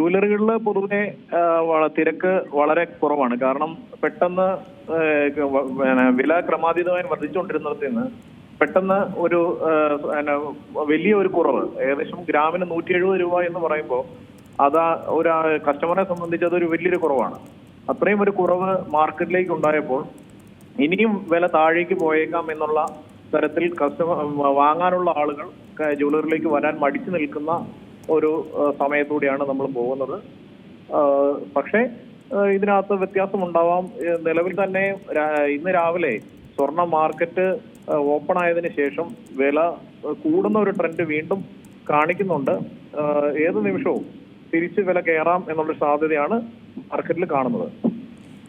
ജുവലറികളിൽ പൊതുവെ തിരക്ക് വളരെ കുറവാണ്. കാരണം പെട്ടെന്ന് വില ക്രമാതീതമായി വർദ്ധിച്ചുകൊണ്ടിരുന്നിടത്ത് നിന്ന് പെട്ടെന്ന് ഒരു വലിയ ഒരു കുറവ്. ഏകദേശം ഗ്രാമിന് നൂറ്റി എഴുപത് രൂപ എന്ന് പറയുമ്പോൾ അത് ഒരു കസ്റ്റമറെ സംബന്ധിച്ച് അതൊരു വലിയൊരു കുറവാണ്. അത്രയും ഒരു കുറവ് മാർക്കറ്റിലേക്ക് ഉണ്ടായപ്പോൾ ഇനിയും വില താഴേക്ക് പോയേക്കാം എന്നുള്ള തരത്തിൽ കസ്റ്റമർ വാങ്ങാനുള്ള ആളുകൾ ജ്വല്ലറിലേക്ക് വരാൻ മടിച്ചു നിൽക്കുന്ന ഒരു സമയത്തൂടെയാണ് നമ്മൾ പോകുന്നത്. പക്ഷേ ഇതിനകത്ത് വ്യത്യാസമുണ്ടാവാം. നിലവിൽ തന്നെ ഇന്ന് രാവിലെ സ്വർണ മാർക്കറ്റ് ഓപ്പൺ ആയതിനു ശേഷം വില കൂടുന്ന ഒരു ട്രെൻഡ് വീണ്ടും കാണിക്കുന്നുണ്ട്. ഏത് നിമിഷവും തിരിച്ച് വില കയറാം എന്നുള്ള സാധ്യതയാണ് മാർക്കറ്റിൽ കാണുന്നത്.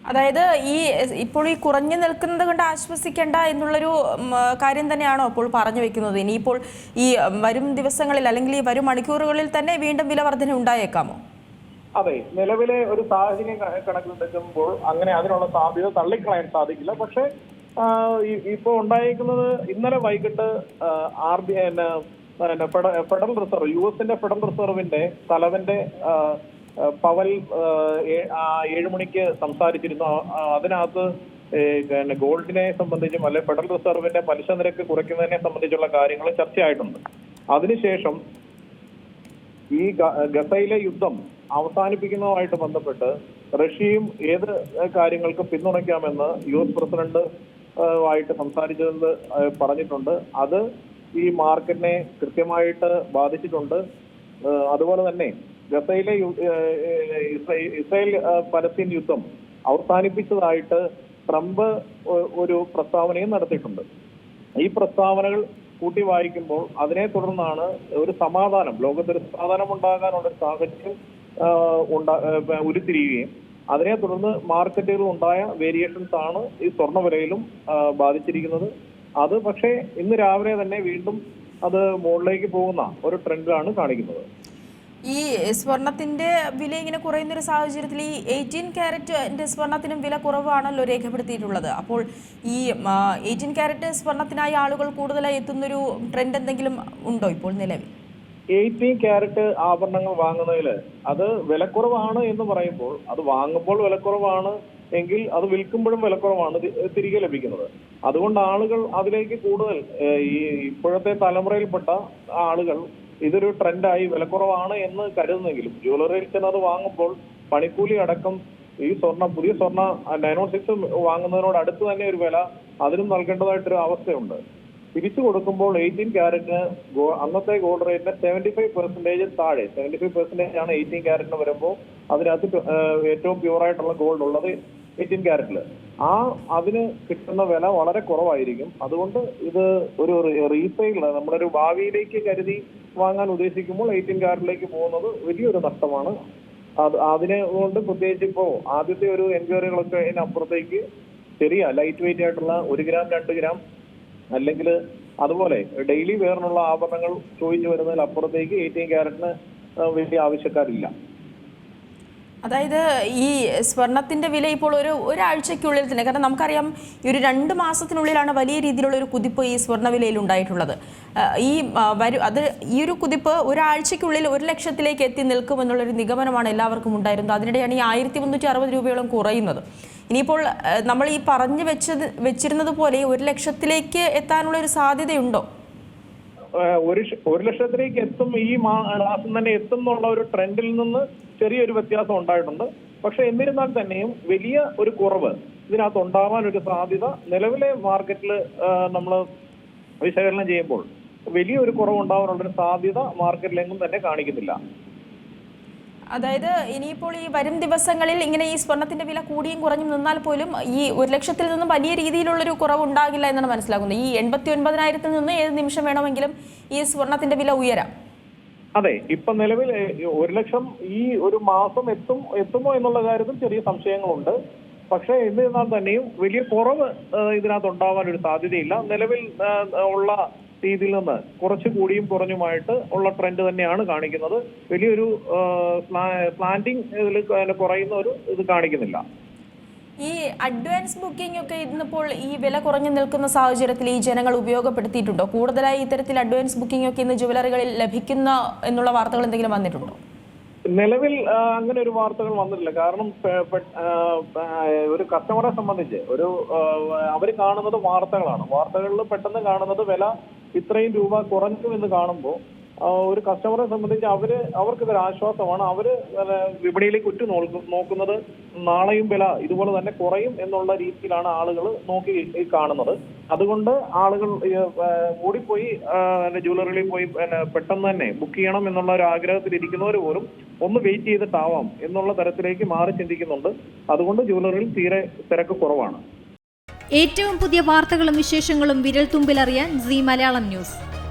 അതായത് ഈ ഇപ്പോൾ ഈ കുറഞ്ഞു നിൽക്കുന്നത് കൊണ്ട് ആശ്വസിക്കേണ്ട എന്നുള്ളൊരു കാര്യം തന്നെയാണോ അപ്പോൾ പറഞ്ഞു വെക്കുന്നത്? ഇനിയിപ്പോൾ ഈ വരും ദിവസങ്ങളിൽ അല്ലെങ്കിൽ ഈ വരും മണിക്കൂറുകളിൽ തന്നെ വീണ്ടും വില വർധന ഉണ്ടായേക്കാമോ? അതെ നിലവിലെ ഒരു സാഹചര്യം കണക്കിലെടുക്കുമ്പോൾ അങ്ങനെ അതിനുള്ള സാധ്യത തള്ളിക്കളയാൻ സാധിക്കില്ല. പക്ഷേ ഇപ്പോൾ ഉണ്ടായിരിക്കുന്നത് ഇന്നലെ വൈകിട്ട് R B federal reserve U എസിന്റെ ഫെഡറൽ റിസർവിന്റെ തലവന്റെ പവൽ ഏഴ് മണിക്ക് സംസാരിച്ചിരുന്നു. അതിനകത്ത് പിന്നെ ഗോൾഡിനെ സംബന്ധിച്ചും അല്ലെ ഫെഡറൽ റിസർവിന്റെ പലിശ നിരക്ക് കുറയ്ക്കുന്നതിനെ സംബന്ധിച്ചുള്ള കാര്യങ്ങൾ ചർച്ചയായിട്ടുണ്ട്. അതിനുശേഷം ഈ ഗസയിലെ യുദ്ധം അവസാനിപ്പിക്കുന്നതുമായിട്ട് ബന്ധപ്പെട്ട് റഷ്യയും ഏത് കാര്യങ്ങൾക്ക് പിന്തുണയ്ക്കാമെന്ന് യു എസ് പ്രസിഡന്റ് ആയിട്ട് സംസാരിച്ചതെന്ന് പറഞ്ഞിട്ടുണ്ട്. അത് ഈ മാർക്കറ്റിനെ കൃത്യമായിട്ട് ബാധിച്ചിട്ടുണ്ട്. അതുപോലെ തന്നെ ഗസയിലെ ഇസ്രയേൽ പലസ്തീൻ യുദ്ധം അവസാനിപ്പിച്ചതായിട്ട് ട്രംപ് ഒരു പ്രസ്താവനയും നടത്തിയിട്ടുണ്ട്. ഈ പ്രസ്താവനകൾ കൂട്ടി വായിക്കുമ്പോൾ അതിനെ തുടർന്നാണ് ഒരു സമാധാനം ലോകത്തൊരു സമാധാനം ഉണ്ടാകാനുള്ള ഒരു സാഹചര്യം ഉണ്ടാ ഉരുത്തിരിയുകയും അതിനെ തുടർന്ന് മാർക്കറ്റുകളിൽ ഉണ്ടായ വേരിയേഷൻസ് ആണ് ഈ സ്വർണ വിലയിലും ബാധിച്ചിരിക്കുന്നത്. അത് പക്ഷേ ഇന്ന് രാവിലെ തന്നെ വീണ്ടും അത് മുകളിലേക്ക് പോകുന്ന ഒരു ട്രെൻഡാണ് കാണിക്കുന്നത്. ഈ സ്വർണത്തിന്റെ വില ഇങ്ങനെ കുറയുന്ന ഒരു സാഹചര്യത്തിൽ ഈ എയ്റ്റീൻ ക്യാരറ്റിന്റെ സ്വർണത്തിനും വില കുറവാണല്ലോ രേഖപ്പെടുത്തിയിട്ടുള്ളത്. അപ്പോൾ ഈ എയ്റ്റീൻ ക്യാരറ്റ് സ്വർണത്തിനായി ആളുകൾ കൂടുതലായി എത്തുന്നൊരു ട്രെൻഡ് എന്തെങ്കിലും ഉണ്ടോ ഇപ്പോൾ നിലവിൽ? എയ്റ്റീൻ ക്യാരറ്റ് ആഭരണങ്ങൾ വാങ്ങുന്നതിൽ അത് വിലക്കുറവാണ് എന്ന് പറയുമ്പോൾ അത് വാങ്ങുമ്പോൾ വിലക്കുറവാണ് എങ്കിൽ അത് വിൽക്കുമ്പോഴും വിലക്കുറവാണ് തിരികെ ലഭിക്കുന്നത്. അതുകൊണ്ട് ആളുകൾ അതിലേക്ക് കൂടുതൽ ഈ ഇപ്പോഴത്തെ തലമുറയിൽപ്പെട്ട ആളുകൾ ഇതൊരു ട്രെൻഡായി വിലക്കുറവാണ് എന്ന് കരുതുന്നെങ്കിലും ജ്വല്ലറിയിൽ ചെന്ന് അത് വാങ്ങുമ്പോൾ പണിക്കൂലി അടക്കം ഈ സ്വർണ പുതിയ സ്വർണ നയൻ സിക്സ് വാങ്ങുന്നതിനോട് അടുത്ത് തന്നെ ഒരു വില അതിനും നൽകേണ്ടതായിട്ടൊരു അവസ്ഥയുണ്ട്. തിരിച്ചു കൊടുക്കുമ്പോൾ എയ്റ്റീൻ ക്യാരറ്റിന് അന്നത്തെ ഗോൾഡ് റേറ്റിന് സെവന്റി ഫൈവ് പെർസെന്റേജ് താഴെ സെവന്റി ഫൈവ് പെർസെന്റേജ് ആണ് എയ്റ്റീൻ ക്യാരറ്റിന് വരുമ്പോൾ അതിനകത്ത് ഏറ്റവും പ്യൂർ ആയിട്ടുള്ള ഗോൾഡ് ഉള്ളത്. എയ്റ്റീൻ ക്യാരറ്റിൽ ആ അതിന് കിട്ടുന്ന വില വളരെ കുറവായിരിക്കും. അതുകൊണ്ട് ഇത് ഒരു റീസെയിൽ നമ്മുടെ ഒരു ഭാവിയിലേക്ക് കരുതി വാങ്ങാൻ ഉദ്ദേശിക്കുമ്പോൾ എയ്റ്റീൻ ക്യാരറ്റിലേക്ക് പോകുന്നത് വലിയൊരു നഷ്ടമാണ്. അത് അതിനെ കൊണ്ട് പ്രത്യേകിച്ച് ഇപ്പോ ആദ്യത്തെ ഒരു എൻക്വയറികളൊക്കെ അതിനപ്പുറത്തേക്ക് ചെറിയ ലൈറ്റ് വെയിറ്റ് ആയിട്ടുള്ള ഒരു ഗ്രാം രണ്ട് ഗ്രാം അല്ലെങ്കിൽ അതുപോലെ ഡെയിലി വെയറിനുള്ള ആഭരണങ്ങൾ ചോദിച്ചു വരുന്നതിൽ അപ്പുറത്തേക്ക് എയ്റ്റീൻ ക്യാരറ്റിന് വലിയ ആവശ്യക്കാരില്ല. അതായത് ഈ സ്വർണത്തിന്റെ വില ഇപ്പോൾ ഒരു ഒരാഴ്ചയ്ക്കുള്ളിൽ തന്നെ കാരണം നമുക്കറിയാം ഈ ഒരു രണ്ട് മാസത്തിനുള്ളിലാണ് വലിയ രീതിയിലുള്ള ഒരു കുതിപ്പ് ഈ സ്വർണ വിലയിൽ ഉണ്ടായിട്ടുള്ളത് ഈ വരു അത് ഈ ഒരു കുതിപ്പ് ഒരാഴ്ചയ്ക്കുള്ളിൽ ഒരു ലക്ഷത്തിലേക്ക് എത്തി നിൽക്കുമെന്നുള്ളൊരു നിഗമനമാണ് എല്ലാവർക്കും ഉണ്ടായിരുന്നത്. അതിനിടെയാണ് ഈ ആയിരത്തി മുന്നൂറ്റി അറുപത് രൂപയോളം കുറയുന്നത്. ഇനിയിപ്പോൾ നമ്മൾ ഈ പറഞ്ഞു വെച്ചത് വെച്ചിരുന്നത് പോലെ ഒരു ലക്ഷത്തിലേക്ക് എത്താനുള്ള ഒരു സാധ്യതയുണ്ടോ? ഒരു ഒരു ലക്ഷത്തിലേക്ക് എത്തും ഈ മാസം തന്നെ എത്തും എന്നുള്ള ഒരു ട്രെൻഡിൽ നിന്ന് ചെറിയൊരു വ്യത്യാസം ഉണ്ടായിട്ടുണ്ട്. പക്ഷെ എന്നിരുന്നാൽ തന്നെയും വലിയ ഒരു കുറവ് ഇതിനകത്ത് ഉണ്ടാവാൻ ഒരു സാധ്യത നിലവിലെ മാർക്കറ്റിൽ നമ്മൾ വിശകലനം ചെയ്യുമ്പോൾ വലിയൊരു കുറവ് ഉണ്ടാവാനുള്ള ഒരു സാധ്യത മാർക്കറ്റിലെങ്ങും തന്നെ കാണിക്കുന്നില്ല. അതായത് ഇനിയിപ്പോൾ ഈ വരും ദിവസങ്ങളിൽ ഇങ്ങനെ ഈ സ്വർണത്തിന്റെ വില കൂടിയും കുറഞ്ഞും നിന്നാൽ പോലും ഈ ഒരു ലക്ഷത്തിൽ നിന്നും വലിയ രീതിയിലുള്ളൊരു കുറവ് ഉണ്ടാകില്ല എന്നാണ് മനസ്സിലാക്കുന്നത് ഈ എൺപത്തി ഒൻപതിനായിരത്തിൽ നിന്ന് ഏത് നിമിഷം വേണമെങ്കിലും ഈ സ്വർണത്തിന്റെ വില ഉയരാം? അതെ ഇപ്പൊ നിലവിൽ ഒരു ലക്ഷം ഈ ഒരു മാസം എത്തും എത്തുമോ എന്നുള്ള കാര്യത്തിൽ ചെറിയ സംശയങ്ങളുണ്ട്. പക്ഷേ എന്നിരുന്നാൽ തന്നെയും വലിയ കുറവ് ഇതിനകത്ത് ഉണ്ടാവാൻ ഒരു സാധ്യതയില്ല. നിലവിൽ ഉള്ള രീതിയിൽ നിന്ന് കുറച്ച് കൂടിയും കുറഞ്ഞുമായിട്ട് ഉള്ള ട്രെൻഡ് തന്നെയാണ് കാണിക്കുന്നത്. വലിയൊരു പ്ലാന്റിംഗ് ഇതിൽ കുറയുന്ന ഒരു ഇത് കാണിക്കുന്നില്ല. ഈ അഡ്വാൻസ് ബുക്കിംഗ് ഒക്കെ ഇന്നിപ്പോൾ ഈ വില കുറഞ്ഞു നിൽക്കുന്ന സാഹചര്യത്തിൽ ഈ ജനങ്ങൾ ഉപയോഗപ്പെടുത്തിയിട്ടുണ്ടോ? കൂടുതലായി ഇത്തരത്തിൽ അഡ്വാൻസ് ബുക്കിംഗ് ഒക്കെ ഇന്ന് ജുവലറികളിൽ ലഭിക്കുന്ന എന്നുള്ള വാർത്തകൾ എന്തെങ്കിലും വന്നിട്ടുണ്ടോ? നിലവിൽ അങ്ങനെ ഒരു വാർത്തകൾ വന്നിട്ടില്ല. കാരണം ഒരു കസ്റ്റമറെ സംബന്ധിച്ച് ഒരു അവർ കാണുന്നത് വാർത്തകളാണ്. വാർത്തകളിൽ പെട്ടെന്ന് കാണുന്നത് വില ഇത്രയും രൂപ കുറഞ്ഞു എന്ന് കാണുമ്പോൾ ഒരു കസ്റ്റമറെ സംബന്ധിച്ച് അവർ അവർക്ക് ഇതൊരു ആശ്വാസമാണ്. അവർ വിപണിയിലേക്ക് ഉറ്റു നോക്കുന്നത് നാളെയും വില ഇതുപോലെ തന്നെ കുറയും എന്നുള്ള രീതിയിലാണ് ആളുകൾ നോക്കി കാണുന്നത്. അതുകൊണ്ട് ആളുകൾ ഓടിപ്പോയി ജ്വല്ലറിയിൽ പോയി പെട്ടെന്ന് തന്നെ ബുക്ക് ചെയ്യണം എന്നുള്ള ഒരു ആഗ്രഹത്തിൽ ഇരിക്കുന്നവർ പോലും ഒന്ന് വെയിറ്റ് ചെയ്തിട്ടാവാം എന്നുള്ള തരത്തിലേക്ക് മാറി ചിന്തിക്കുന്നുണ്ട്. അതുകൊണ്ട് ജ്വല്ലറിയിൽ തീരെ തിരക്ക് കുറവാണ്. ഏറ്റവും പുതിയ വാർത്തകളും വിശേഷങ്ങളും വിരൽ തുമ്പിലറിയാൻ സി മലയാളം ന്യൂസ്.